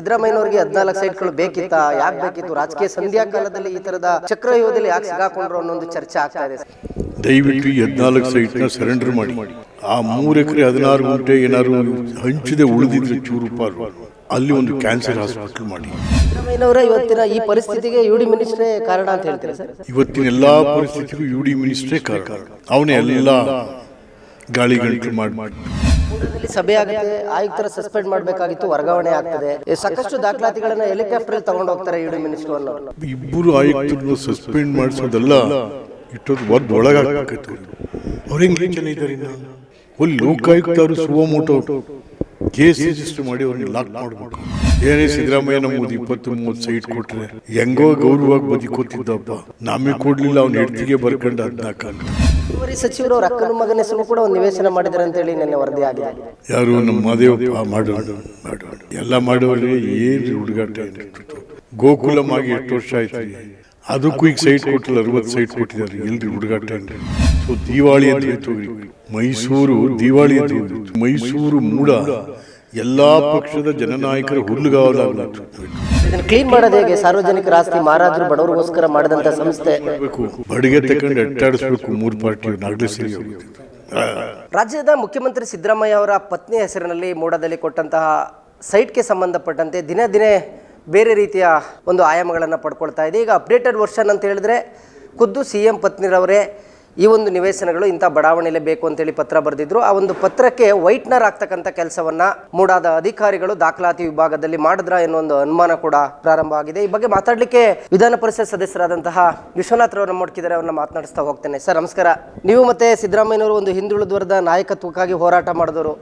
ಸಿದ್ದರಾಮಯ್ಯನವರಿಗೆ ಹದಿನಾಲ್ಕು ಸೈಟ್ಗಳು ಬೇಕಿತ್ತ? ಯಾಕೆ ಬೇಕಿತ್ತು? ರಾಜಕೀಯ ಸಂಧ್ಯಾ ಕಾಲದಲ್ಲಿ ಈ ತರದ ಚಕ್ರವ್ಯೂಹದಲ್ಲಿ ಯಾಕೆ ಸಿಗಾಕೊಂಡ್ರು ಅನ್ನೋ ಒಂದು ಚರ್ಚೆ ಆಗ್ತಾ ಇದೆ. ದಯವಿಟ್ಟು ಹದಿನಾಲ್ಕು ಸೈಟ್ನ ಸರೆಂಡರ್ ಮಾಡಿ. ಆ ಮೂರು ಎಕರೆ ಹದಿನಾರು ಗುಂಟೆ ಏನಾದ್ರು ಹಂಚಿದೆ ಉಳಿದಿದ್ರೆ ಚೂರು ಪಾರು ಅಲ್ಲಿ ಒಂದು ಕ್ಯಾನ್ಸರ್ ಹಾಸ್ಪಿಟಲ್ ಮಾಡಿ. ಸಿದ್ದರಾಮಯ್ಯನವರ ಇವತ್ತಿನ ಈ ಪರಿಸ್ಥಿತಿಗೆ ಯು ಡಿ ಮಿನಿಸ್ಟ್ರೇ ಕಾರಣ ಅಂತ ಹೇಳ್ತೀರಾ ಸರ್? ಇವತ್ತಿನ ಎಲ್ಲಾ ಪರಿಸ್ಥಿತಿಗೂ ಯು ಡಿ ಮಿನಿಸ್ಟ್ರೇ ಕಾರಣ. ಅವನೇ ಎಲ್ಲ ಗಾಳಿ ಮಾಡಿ ಮಾಡಿ. ಸಭೆ ಆಗುತ್ತೆ. ಆಯುಕ್ತರ ಸಸ್ಪೆಂಡ್ ಮಾಡಬೇಕಾಗಿತ್ತು, ವರ್ಗಾವಣೆ ಆಗ್ತದೆ. ಸಾಕಷ್ಟು ದಾಖಲಾತಿಗಳನ್ನ ಹೆಲಿಕಾಪ್ಟರ್ ತಗೊಂಡು ಹೋಗ್ತಾರೆ ಇಡಿ ಮಿನಿಸ್ಟರ್ ಇಬ್ಬರು ಆಯುಕ್ತರನ್ನು ಸಸ್ಪೆಂಡ್ ಮಾಡಿಸೋದಲ್ಲ ಇಷ್ಟೊಂದು ಒದ್ದು ಒಳಗಾಗಬೇಕಿತ್ತು ಅವ್ರು ಹೆಂಗೆ ಜನ ಇದ್ದಾರೆ ಒಂದು ಲೋಕಾಯುಕ್ತ ಅವರು ಸುವಮೋಟೋ ಕೇಸ್ ರಿಜಿಸ್ಟರ್ ಮಾಡಿ ಅವ್ರನ್ನ ಲಾಕ್ ಮಾಡಬೇಕು ಏನೇ ಸಿದ್ದರಾಮಯ್ಯ ನಮ್ಮದು ಇಪ್ಪತ್ತು ಮೂವತ್ತು ಸೈಟ್ ಕೊಟ್ಟರೆ ಹೆಂಗೋ ಗೌರವವಾಗಿ ಬದುಕೋತಿದ್ದಪ್ಪ ನಮಗೆ ಕೊಡ್ಲಿಲ್ಲ, ಅವ್ನ ಹೆಡ್ತಿಗೆ ಬರ್ಕೊಂಡು ಹದಿನಾಲ್ಕು ಉಸ್ತುವಾರಿ ಸಚಿವರು ಮಗನ ಹೆಸರು ಕೂಡ ಒಂದು ನಿವೇಶನ ಮಾಡಿದ್ದಾರೆ ಅಂತ ಹೇಳಿ ನಿನ್ನೆ ವರದಿ ಆಗಿದೆ ಯಾರು ನಮ್ಮ ಮಾದೇವಪ್ಪ ಮಾಡು ಎಲ್ಲ ಮಾಡುವಲ್ಲಿ ಏನು ಹುಡುಗಾಟ ಗೋಕುಲಮಾಗಿ ಎಷ್ಟು ವರ್ಷ ಆಯ್ತು ಅದಕ್ಕೂ ಈಗ ಸೈಟ್ ಕೊಟ್ಟಿಲ್ಲ, ಅರವತ್ತು ಸೈಟ್ ಕೊಟ್ಟಿದ್ದಾರೆ. ಎಲ್ರಿ ಹುಡುಗಾಟ ಸೊ ದಿವಾಳಿ ಅಂತ ಮೈಸೂರು ದಿವಾಳಿ ಅಂತ ಮೈಸೂರು ಮೂಡ. ಎಲ್ಲಾ ಪಕ್ಷದ ಜನನಾಯಕರ ಹುಲ್ಲುಗಾವಲಾಗ್ಲತ್ತು ಇದನ್ನ ಕ್ಲೀನ್ ಮಾಡೋದು ಹೇಗೆ? ಸಾರ್ವಜನಿಕರ ಆಸ್ತಿ ಮಾರಾದ್ರು ಬಡವರಿಗೋಸ್ಕರ ಮಾಡಿದಂತ ಸಂಸ್ಥೆ. ಬಡಿಗೆ ತಕೊಂಡು ಅಟ್ಟಾಡಿಸ್ಬೇಕು ಮೂರು ಪಾರ್ಟಿ ರಾಜ್ಯದ ಮುಖ್ಯಮಂತ್ರಿ ಸಿದ್ದರಾಮಯ್ಯ ಅವರ ಪತ್ನಿ ಹೆಸರಿನಲ್ಲಿ ಮೋಡದಲ್ಲಿ ಕೊಟ್ಟಂತಹ ಸೈಟ್ಗೆ ಸಂಬಂಧಪಟ್ಟಂತೆ ದಿನೇ ದಿನೇ ಬೇರೆ ರೀತಿಯ ಒಂದು ಆಯಾಮಗಳನ್ನು ಪಡ್ಕೊಳ್ತಾ ಇದೆ. ಈಗ ಅಪ್ಡೇಟೆಡ್ ವರ್ಷನ್ ಅಂತ ಹೇಳಿದ್ರೆ ಖುದ್ದು ಸಿ ಎಂ ಪತ್ನಿರವರೇ ಈ ಒಂದು ನಿವೇಶನಗಳು ಇಂಥ ಬಡಾವಣೆಯಲ್ಲೇ ಬೇಕು ಅಂತೇಳಿ ಪತ್ರ ಬರೆದಿದ್ರು. ಆ ಒಂದು ಪತ್ರಕ್ಕೆ ವೈಟ್ನರ್ ಆಗ್ತಕ್ಕಂಥ ಕೆಲಸವನ್ನ ಮೂಡಾದ ಅಧಿಕಾರಿಗಳು ದಾಖಲಾತಿ ವಿಭಾಗದಲ್ಲಿ ಮಾಡಿದ್ರ ಎನ್ನುವ ಒಂದು ಅನುಮಾನ ಕೂಡ ಪ್ರಾರಂಭ ಆಗಿದೆ. ಈ ಬಗ್ಗೆ ಮಾತಾಡಲಿಕ್ಕೆ ವಿಧಾನ ಪರಿಷತ್ ಸದಸ್ಯರಾದಂತಹ ವಿಶ್ವನಾಥ್ ರವರು ಮುಟ್ಕಿದ್ದಾರೆ ಅವ್ರನ್ನ ಮಾತನಾಡಿಸ್ತಾ ಹೋಗ್ತೇನೆ. ಸರ್, ನಮಸ್ಕಾರ. ನೀವು ಮತ್ತೆ ಸಿದ್ದರಾಮಯ್ಯನವರು ಒಂದು ಹಿಂದುಳಿದ ವರ್ಗದ ನಾಯಕತ್ವಕ್ಕಾಗಿ ಹೋರಾಟ ಮಾಡಿದವರು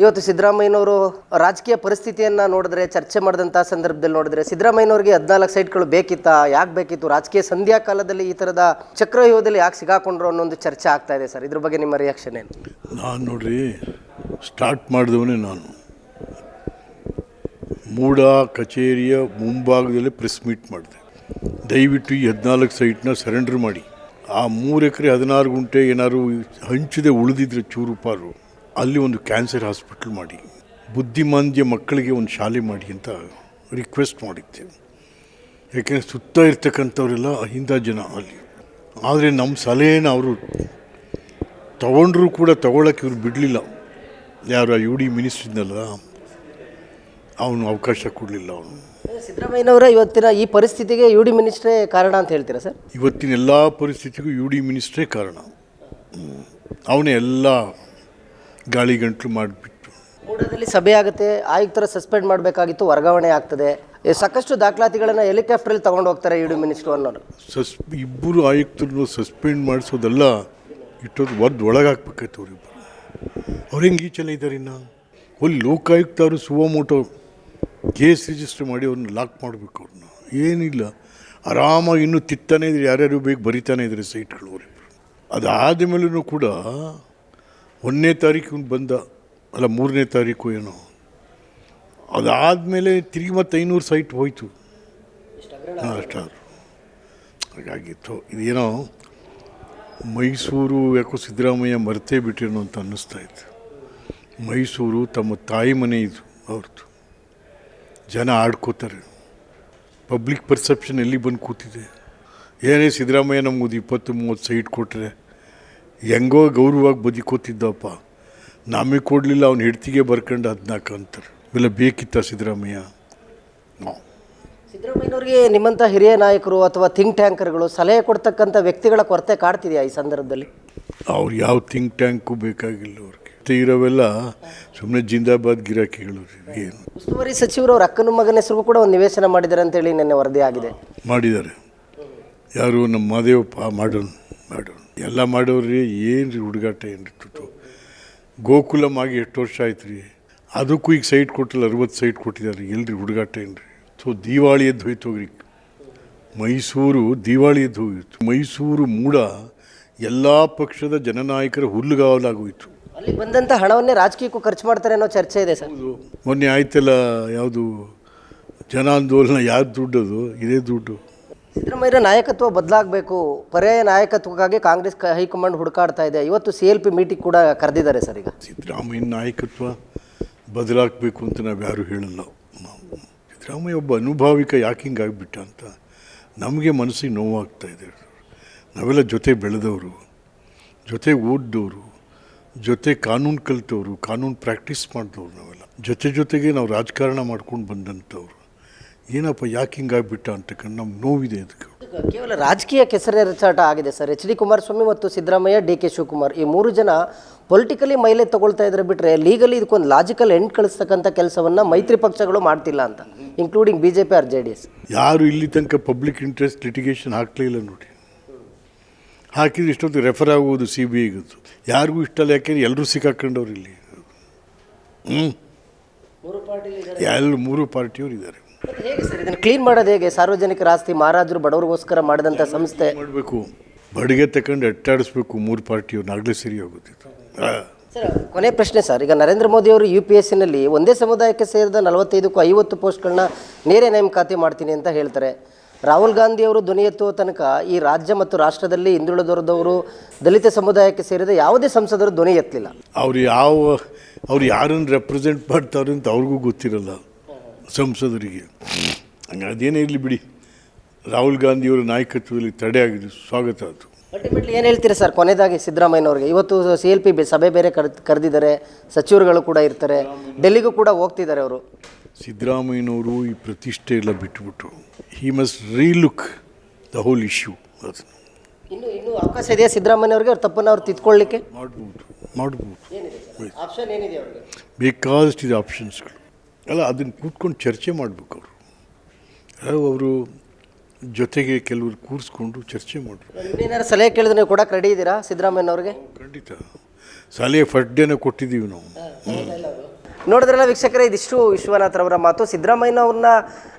ಇವತ್ತು ಸಿದ್ದರಾಮಯ್ಯನವರು ರಾಜಕೀಯ ಪರಿಸ್ಥಿತಿಯನ್ನ ನೋಡಿದ್ರೆ, ಚರ್ಚೆ ಮಾಡಿದಂಥ ಸಂದರ್ಭದಲ್ಲಿ ನೋಡಿದ್ರೆ, ಸಿದ್ದರಾಮಯ್ಯನವ್ರಿಗೆ ಹದಿನಾಲ್ಕು ಸೈಟ್ಗಳು ಬೇಕಿತ್ತಾ, ಯಾಕೆ ಬೇಕಿತ್ತು, ರಾಜಕೀಯ ಸಂಧ್ಯಾ ಕಾಲದಲ್ಲಿ ಈ ಥರದ ಚಕ್ರವ್ಯೂಹದಲ್ಲಿ ಯಾಕೆ ಸಿಗಾಕೊಂಡ್ರು ಅನ್ನೋ ಒಂದು ಚರ್ಚೆ ಆಗ್ತಾ ಇದೆ ಸರ್. ಇದ್ರ ಬಗ್ಗೆ ನಿಮ್ಮ ರಿಯಾಕ್ಷನ್ ಏನು? ನಾನು ನೋಡ್ರಿ ಸ್ಟಾರ್ಟ್ ಮಾಡಿದವನೇ ನಾನು. ಮೂಡ ಕಚೇರಿಯ ಮುಂಭಾಗದಲ್ಲಿ ಪ್ರೆಸ್ ಮೀಟ್ ಮಾಡಿದೆ. ದಯವಿಟ್ಟು ಈ ಹದಿನಾಲ್ಕು ಸೈಟ್ನ ಸರೆಂಡರ್ ಮಾಡಿ. ಆ ಮೂರು ಎಕರೆ ಹದಿನಾರು ಗುಂಟೆ ಏನಾದ್ರು ಹಂಚಿದೆ, ಉಳಿದಿದ್ರೆ ಚೂರು ಪಾರು. ಅಲ್ಲಿ ಒಂದು ಕ್ಯಾನ್ಸರ್ ಹಾಸ್ಪಿಟ್ಲ್ ಮಾಡಿ ಬುದ್ಧಿಮಾಂದ್ಯ ಮಕ್ಕಳಿಗೆ ಒಂದು ಶಾಲೆ ಮಾಡಿ ಅಂತ ರಿಕ್ವೆಸ್ಟ್ ಮಾಡಿದ್ದೆ. ಯಾಕೆಂದರೆ ಸುತ್ತ ಇರ್ತಕ್ಕಂಥವರೆಲ್ಲ ಅಹಿಂದ ಜನ ಅಲ್ಲಿ. ಆದರೆ ನಮ್ಮ ಸಲಹೆನ ಅವರು ತಗೊಂಡ್ರು ಕೂಡ ತಗೊಳಕ್ಕೆ ಇವ್ರು ಬಿಡಲಿಲ್ಲ. ಯಾರು ಯು ಡಿ ಮಿನಿಸ್ಟ್ರ್ ಇದ್ನಲ್ಲ ಅವನು ಅವಕಾಶ ಕೊಡಲಿಲ್ಲ ಅವನು. ಸಿದ್ದರಾಮಯ್ಯನವರ ಇವತ್ತಿನ ಈ ಪರಿಸ್ಥಿತಿಗೆ ಯು ಡಿ ಮಿನಿಸ್ಟ್ರೇ ಕಾರಣ ಅಂತ ಹೇಳ್ತೀರಾ ಸರ್? ಇವತ್ತಿನ ಎಲ್ಲ ಪರಿಸ್ಥಿತಿಗೂ ಯು ಡಿ ಮಿನಿಸ್ಟ್ರೇ ಕಾರಣ. ಅವನೇ ಎಲ್ಲ ಗಾಳಿ ಗಂಟ್ಲು ಮಾಡಿಬಿಟ್ಟು. ಕೂಡದಲ್ಲಿ ಸಭೆ ಆಗುತ್ತೆ ಆಯುಕ್ತರ ಸಸ್ಪೆಂಡ್ ಮಾಡಬೇಕಾಗಿತ್ತು ವರ್ಗಾವಣೆ ಆಗ್ತದೆ. ಸಾಕಷ್ಟು ದಾಖಲಾತಿಗಳನ್ನು ಹೆಲಿಕಾಪ್ಟರ್ ತಗೊಂಡು ಹೋಗ್ತಾರೆ ಯು ಡಿ ಮಿನಿಸ್ಟರ್ ಅನ್ನೋರು ಸಸ್ ಇಬ್ಬರು ಆಯುಕ್ತರನ್ನು ಸಸ್ಪೆಂಡ್ ಮಾಡಿಸೋದಲ್ಲ ಇಷ್ಟೊಂದು ಒದ್ದು ಒಳಗಾಕ್ಬೇಕಾಯ್ತು ಅವರಿಬ್ಬರು ಅವ್ರು ಹೆಂಗೆ ಈಚೆಲ್ಲ ಇದ್ದಾರೆ ಇನ್ನು? ಅಲ್ಲಿ ಲೋಕಾಯುಕ್ತ ಅವರು ಸುವಮೋಟೋ ಕೇಸ್ ರಿಜಿಸ್ಟರ್ ಮಾಡಿ ಅವ್ರನ್ನ ಲಾಕ್ ಮಾಡಬೇಕು ಅವ್ರನ್ನ ಏನಿಲ್ಲ. ಆರಾಮಾಗಿ ಇನ್ನೂ ತಿತ್ತಾನೇ ಇದ್ರೆ ಯಾರ್ಯಾರು ಬೇಕು ಬರಿತಾನೆ ಇದ್ದಾರೆ ಸೈಟ್ಗಳು ಅವರಿಬ್ಬರು ಅದಾದ ಮೇಲೂ ಕೂಡ ಒಂದನೇ ತಾರೀಕು ಬಂದ, ಅಲ್ಲ ಮೂರನೇ ತಾರೀಕು ಏನೋ. ಅದಾದಮೇಲೆ ತಿರುಗಿ ಮತ್ತು ಐನೂರು ಸೈಟ್ ಹೋಯ್ತು. ಹಾಂ ಅಷ್ಟಾದ್ರು ಹಾಗಾಗಿತ್ತು ಇದೇನೋ ಮೈಸೂರು ಯಾಕೋ ಸಿದ್ದರಾಮಯ್ಯ ಮರೆತೇ ಬಿಟ್ಟಿರೋ ಅಂತ ಅನ್ನಿಸ್ತಾ ಇತ್ತು. ಮೈಸೂರು ತಮ್ಮ ತಾಯಿ ಮನೆ ಇದು, ಅವ್ರದ್ದು. ಜನ ಆಡ್ಕೋತಾರೆ. ಪಬ್ಲಿಕ್ ಪರ್ಸೆಪ್ಷನ್ ಎಲ್ಲಿ ಬಂದು ಕೂತಿದೆ? ಏನೇ ಸಿದ್ದರಾಮಯ್ಯ ನಮಗೊಂದು ಇಪ್ಪತ್ತು ಮೂವತ್ತು ಸೈಟ್ ಕೊಟ್ಟರೆ ಹೆಂಗೋ ಗೌರವವಾಗಿ ಬದುಕೋತಿದ್ದಪ್ಪ ನಮಗೆ ಕೊಡಲಿಲ್ಲ ಅವ್ನ ಹೆಡ್ತಿಗೆ ಬರ್ಕೊಂಡು ಹದಿನಾಲ್ಕು ಅಂತಾರೆ. ಇವೆಲ್ಲ ಬೇಕಿತ್ತ ಸಿದ್ದರಾಮಯ್ಯ? ನೋ. ಸಿದ್ದರಾಮಯ್ಯನವರಿಗೆ ನಿಮ್ಮಂಥ ಹಿರಿಯ ನಾಯಕರು ಅಥವಾ ಥಿಂಕ್ ಟ್ಯಾಂಕರ್ಗಳು ಸಲಹೆ ಕೊಡ್ತಕ್ಕಂಥ ವ್ಯಕ್ತಿಗಳ ಕೊರತೆ ಕಾಡ್ತಿದೆಯಾ ಈ ಸಂದರ್ಭದಲ್ಲಿ? ಅವ್ರು ಯಾವ ಥಿಂಕ್ ಟ್ಯಾಂಕು ಬೇಕಾಗಿಲ್ಲ ಅವ್ರಿಗೆ. ಇರೋವೆಲ್ಲ ಸುಮ್ಮನೆ ಜಿಂದಾಬಾದ್ ಗಿರಾಕಿಗಳು ಏನು? ಉಸ್ತುವಾರಿ ಸಚಿವರು ಅವ್ರ ಅಕ್ಕನ ಮಗನ ಹೆಸರು ಕೂಡ ಒಂದು ನಿವೇಶನ ಮಾಡಿದ್ದಾರೆ ಅಂತೇಳಿ ನಿನ್ನೆ ವರದಿ ಆಗಿದೆ ಮಾಡಿದ್ದಾರೆ. ಯಾರು? ನಮ್ಮ ಮಾದೇವಪ್ಪ ಮಾಡೋಣ ಮಾಡೋಣ ಎಲ್ಲ ಮಾಡೋರಿ ಏನು ರೀ ಹುಡುಗಾಟ ಏನಿರ್ತಿತ್ತು ಗೋಕುಲಮಾಗಿ ಎಷ್ಟು ವರ್ಷ ಆಯ್ತು ರೀ ಅದಕ್ಕೂ ಈಗ ಸೈಟ್ ಕೊಟ್ಟಿಲ್ಲ ಅರವತ್ತು ಸೈಟ್ ಕೊಟ್ಟಿದ್ದಾರೆ. ಎಲ್ರಿ ಹುಡುಗಾಟ ಏನು ರೀ ಸೊ ದಿವಾಳಿ ಎದ್ದು ಹೋಯ್ತು ಹೋಗ್ರಿ. ಮೈಸೂರು ದಿವಾಳಿ ಎದ್ದು ಹೋಗಿತ್ತು. ಮೈಸೂರು ಮೂಡ ಎಲ್ಲ ಪಕ್ಷದ ಜನನಾಯಕರ ಹುಲ್ಲುಗಾವಲಾಗೋಯ್ತು ಅಲ್ಲಿ ಬಂದಂಥ ಹಣವನ್ನೇ ರಾಜಕೀಯಕ್ಕೂ ಖರ್ಚು ಮಾಡ್ತಾರೆ ಅನ್ನೋ ಚರ್ಚೆ ಇದೆ ಸರ್. ಮೊನ್ನೆ ಆಯ್ತಲ್ಲ ಯಾವುದು ಜನಾಂದೋಲನ ಯಾರು ದುಡ್ಡದು? ಇದೇ ದುಡ್ಡು. ಸಿದ್ದರಾಮಯ್ಯರ ನಾಯಕತ್ವ ಬದಲಾಗಬೇಕು ಪರ್ಯಾಯ ನಾಯಕತ್ವಕ್ಕಾಗಿ ಕಾಂಗ್ರೆಸ್ ಹೈಕಮಾಂಡ್ ಹುಡುಕಾಡ್ತಾ ಇದೆ. ಇವತ್ತು ಸಿ ಎಲ್ ಪಿ ಮೀಟಿಂಗ್ ಕೂಡ ಕರೆದಿದ್ದಾರೆ ಸರ್ ಈಗ. ಸಿದ್ದರಾಮಯ್ಯ ನಾಯಕತ್ವ ಬದಲಾಗಬೇಕು ಅಂತ ನಾವು ಯಾರು ಹೇಳಲ್ಲ. ಸಿದ್ದರಾಮಯ್ಯ ಒಬ್ಬ ಅನುಭಾವಿಕ ಯಾಕೆ ಹಿಂಗಾಗ್ಬಿಟ್ಟ ಅಂತ ನಮಗೆ ಮನಸ್ಸಿಗೆ ನೋವಾಗ್ತಾ ಇದೆ. ನಾವೆಲ್ಲ ಜೊತೆ ಬೆಳೆದವರು, ಜೊತೆ ಓದಿದವರು, ಜೊತೆ ಕಾನೂನು ಕಲಿತವರು, ಕಾನೂನು ಪ್ರಾಕ್ಟೀಸ್ ಮಾಡಿದವ್ರು ನಾವೆಲ್ಲ. ಜೊತೆ ಜೊತೆಗೆ ನಾವು ರಾಜಕಾರಣ ಮಾಡ್ಕೊಂಡು ಬಂದಂಥವ್ರು. ಏನಪ್ಪ ಯಾಕೆ ಹಿಂಗಾಗ್ಬಿಟ್ಟ ಅಂತಕ್ಕಂಥ ನಮ್ಗೆ ನೋವಿದೆ ಅದಕ್ಕೆ ಕೇವಲ ರಾಜಕೀಯ ಕೆಸರೆರಚಾಟ ಆಗಿದೆ ಸರ್. ಎಚ್ ಡಿ ಕುಮಾರಸ್ವಾಮಿ ಮತ್ತು ಸಿದ್ದರಾಮಯ್ಯ ಡಿ ಕೆ ಶಿವಕುಮಾರ್ ಈ ಮೂರು ಜನ ಪೊಲಿಟಿಕಲಿ ಮೈಲೇಜ್ ತಗೊಳ್ತಾ ಇದ್ರೆ ಬಿಟ್ಟರೆ ಲೀಗಲಿ ಇದಕ್ಕೊಂದು ಲಾಜಿಕಲ್ ಎಂಡ್ ಕಳಿಸ್ತಕ್ಕಂಥ ಕೆಲಸವನ್ನ ಮೈತ್ರಿ ಪಕ್ಷಗಳು ಮಾಡ್ತಿಲ್ಲ ಅಂತ including B J P R J D S ಯಾರು ಇಲ್ಲಿ ತನಕ ಪಬ್ಲಿಕ್ ಇಂಟ್ರೆಸ್ಟ್ ಲಿಟಿಗೇಷನ್ ಹಾಕಲಿಲ್ಲ ನೋಡಿ. ಹಾಕಿದ್ರೆ ಇಷ್ಟೊತ್ತು ರೆಫರ್ ಆಗುವುದು ಸಿ ಬಿ ಐಗದ್ದು ಯಾರಿಗೂ ಇಷ್ಟ ಅಲ್ಲ ಯಾಕೆಂದ್ರೆ ಎಲ್ಲರೂ ಸಿಕ್ಕಾಕೊಂಡವ್ರು ಇಲ್ಲಿ. ಹ್ಞೂ ಎಲ್ಲ ಮೂರು ಪಾರ್ಟಿಯವರು ಇದ್ದಾರೆ. ಹೇಗೆ ಸರ್? ಇದನ್ನು ಕ್ಲೀನ್ ಮಾಡೋದು ಹೇಗೆ? ಸಾರ್ವಜನಿಕರ ಆಸ್ತಿ ಮಹಾರಾಜರು ಬಡವರಿಗೋಸ್ಕರ ಮಾಡಿದಂಥ ಸಂಸ್ಥೆ. ಮಾಡಬೇಕು. ಬಡಿಗೆ ತಗೊಂಡು ಅಟ್ಟಾಡಿಸ್ಬೇಕು. ಮೂರು ಪಾರ್ಟಿಯು ನಾಗಲೇ ಸರಿ ಹೋಗುತ್ತಿತ್ತು ಸರ್ ಕೊನೆ ಪ್ರಶ್ನೆ ಸರ್. ಈಗ ನರೇಂದ್ರ ಮೋದಿ ಅವರು ಯು ಪಿ ಎಸ್ ಸಿನಲ್ಲಿ ಒಂದೇ ಸಮುದಾಯಕ್ಕೆ ಸೇರಿದ ನಲವತ್ತೈದಕ್ಕೂ ಐವತ್ತು ಪೋಸ್ಟ್ಗಳನ್ನ ನೇರ ನೇಮಕಾತಿ ಮಾಡ್ತೀನಿ ಅಂತ ಹೇಳ್ತಾರೆ. ರಾಹುಲ್ ಗಾಂಧಿ ಅವರು ಧ್ವನಿ ಎತ್ತುವ ತನಕ ಈ ರಾಜ್ಯ ಮತ್ತು ರಾಷ್ಟ್ರದಲ್ಲಿ ಹಿಂದುಳಿದವರದವರು ದಲಿತ ಸಮುದಾಯಕ್ಕೆ ಸೇರಿದ ಯಾವುದೇ ಸಂಸದರು ಧ್ವನಿ ಎತ್ತಲಿಲ್ಲ. ಅವ್ರು ಯಾವ ಅವ್ರು ಯಾರನ್ನು ರೆಪ್ರೆಸೆಂಟ್ ಮಾಡ್ತಾರೆ ಅಂತ ಅವ್ರಿಗೂ ಗೊತ್ತಿರಲ್ಲ. ಸಂಸದರಿಗೆ. ಹಂಗೆ ಅದೇನೇ ಇರಲಿ ಬಿಡಿ. ರಾಹುಲ್ ಗಾಂಧಿಯವರ ನಾಯಕತ್ವದಲ್ಲಿ ತಡೆ ಆಗಿದೆ ಸ್ವಾಗತ ಅದು ಅಲ್ಟಿಮೇಟ್ಲಿ ಏನು ಹೇಳ್ತೀರಾ ಸರ್? ಕೊನೆಯದಾಗಿ ಸಿದ್ದರಾಮಯ್ಯನವ್ರಿಗೆ. ಇವತ್ತು ಸಿ ಎಲ್ ಪಿ ಸಭೆ ಬೇರೆ ಕರ್ ಕರೆದಿದ್ದಾರೆ. ಸಚಿವರುಗಳು ಕೂಡ ಇರ್ತಾರೆ. ಡೆಲ್ಲಿಗೂ ಕೂಡ ಹೋಗ್ತಿದ್ದಾರೆ ಅವರು. ಸಿದ್ದರಾಮಯ್ಯನವರು ಈ ಪ್ರತಿಷ್ಠೆ ಎಲ್ಲ ಬಿಟ್ಟುಬಿಟ್ರು he must relook the whole issue ಅದು. ಇನ್ನು ಇನ್ನು ಅವಕಾಶ ಇದೆಯಾ ಸಿದ್ದರಾಮಯ್ಯವ್ರಿಗೆ ಅವ್ರ ತಪ್ಪನ್ನು ಅವ್ರು ತಿದ್ಕೊಳ್ಳಿಕ್ಕೆ ಮಾಡ್ಬೋದು. ಮಾಡ್ಬೋದು. ಆಪ್ಷನ್ ಏನಿದೆ ಅವ್ರಿಗೆ? ಬೇಕಾದಷ್ಟು ಇದೆ ಆಪ್ಷನ್ಸ್ಗಳು ಅಲ್ಲ ಅದನ್ನು ಕೂತ್ಕೊಂಡು ಚರ್ಚೆ ಮಾಡಬೇಕು ಅವರು. ಅವರು ಜೊತೆಗೆ ಕೆಲವರು ಕೂರಿಸ್ಕೊಂಡು ಚರ್ಚೆ ಮಾಡಿದ್ರು ಏನಾರು ಸಲಹೆ ಕೇಳಿದ್ರೆ ನೀವು ಕೊಡಕ್ಕೆ ರೆಡಿ ಇದ್ದೀರಾ ಸಿದ್ದರಾಮಯ್ಯನವ್ರಿಗೆ? ಖಂಡಿತ. ಸಲಹೆ ಫಸ್ಟ್ ಡೇನೇ ಕೊಟ್ಟಿದ್ದೀವಿ ನಾವು. ನೋಡಿದ್ರಲ್ಲ ವೀಕ್ಷಕರೇ ಇದಿಷ್ಟು ವಿಶ್ವನಾಥ್ರವರ ಮಾತು. ಸಿದ್ದರಾಮಯ್ಯನವ್ರನ್ನ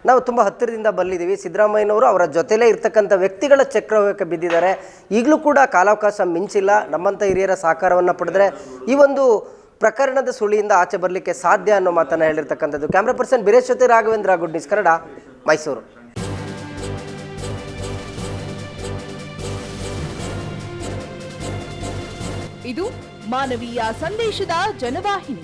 ನಾವು ತುಂಬ ಹತ್ತಿರದಿಂದ ಬಲ್ಲಿದ್ದೀವಿ ಸಿದ್ದರಾಮಯ್ಯನವರು ಅವರ ಜೊತೆಲೇ ಇರ್ತಕ್ಕಂಥ ವ್ಯಕ್ತಿಗಳ ಚಕ್ರವ್ಯೂಹಕ್ಕೆ ಬಿದ್ದಿದ್ದಾರೆ. ಈಗಲೂ ಕೂಡ ಕಾಲಾವಕಾಶ ಮಿಂಚಿಲ್ಲ. ನಮ್ಮಂಥ ಹಿರಿಯರ ಸಹಕಾರವನ್ನು ಪಡೆದ್ರೆ ಈ ಒಂದು ಪ್ರಕರಣದ ಸುಳಿಯಿಂದ ಆಚೆ ಬರಲಿಕ್ಕೆ ಸಾಧ್ಯ ಅನ್ನೋ ಮಾತನ್ನು ಹೇಳಿರ್ತಕ್ಕಂಥದ್ದು. ಕ್ಯಾಮ್ರಾ ಪರ್ಸನ್ ಬಿರೇಶ್ ಜೊತೆ ರಾಘವೇಂದ್ರ ಗುಡ್ ನ್ಯೂಸ್ ಕನ್ನಡ ಮೈಸೂರು ಇದು ಮಾನವೀಯ ಸಂದೇಶದ ಜನವಾಹಿನಿ.